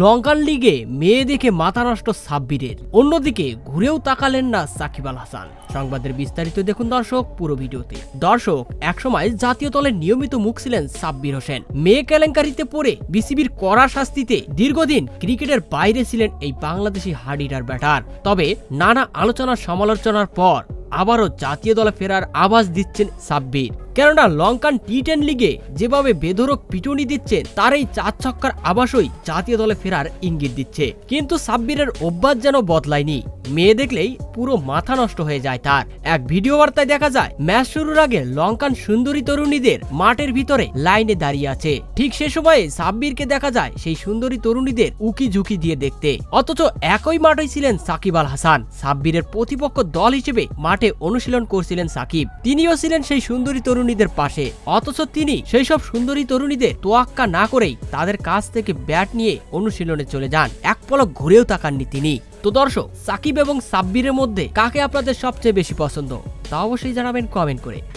লঙ্কান লিগে মেয়ে দেখে মাথা নষ্ট সাব্বিরের। অন্যদিকে ঘুরেও তাকালেন না সাকিব আল হাসান। সংবাদের বিস্তারিত দেখুন দর্শক পুরো ভিডিওতে। দর্শক, একসময় জাতীয় দলের নিয়মিত মুখ ছিলেন সাব্বির হোসেন। মেয়ে কেলেঙ্কারিতে পড়ে বিসিবির কড়া শাস্তিতে দীর্ঘদিন ক্রিকেটের বাইরে ছিলেন এই বাংলাদেশি হার্ডিটার ব্যাটার। তবে নানা আলোচনা সমালোচনার পর আবারও জাতীয় দলে ফেরার আভাস দিচ্ছেন সাব্বির। কেননা লঙ্কান টি টেন লিগে যেভাবে বেধরক পিটুনি দিচ্ছে তার এই চার ছক্কার আবাসই জাতীয় দলে ফেরার ইঙ্গিত দিচ্ছে। কিন্তু সাব্বিরের অভ্যাস যেন বদলায়নি। মেয়ে দেখলেই পুরো মাথা নষ্ট হয়ে যায় তার। এক ভিডিও বার্তায় দেখা যায়, ম্যাচ শুরুর আগে লঙ্কান সুন্দরী তরুণীদের মাঠের ভিতরে লাইনে দাঁড়িয়ে আছে। ঠিক সে সময়ে সাব্বিরকে দেখা যায় সেই সুন্দরী তরুণীদের উকি ঝুঁকি দিয়ে দেখতে। অথচ একই মাঠে ছিলেন সাকিব আল হাসান। সাব্বিরের প্রতিপক্ষ দল হিসেবে মাঠে অনুশীলন করছিলেন সাকিব। তিনিও ছিলেন সেই সুন্দরী তরুণীদের পাশে। অথচ তিনি সেই সব সুন্দরী তরুণীদের তোয়াক্কা না করেই তাদের কাছ থেকে ব্যাট নিয়ে অনুশীলনে চলে যান। এক পলক ঘুরেও তাকাননি তিনি। তো দর্শক, সাকিব এবং সাব্বিরের মধ্যে কাকে আপনাদের সবচেয়ে বেশি পছন্দ? তা অবশ্যই জানাবেন কমেন্ট করে।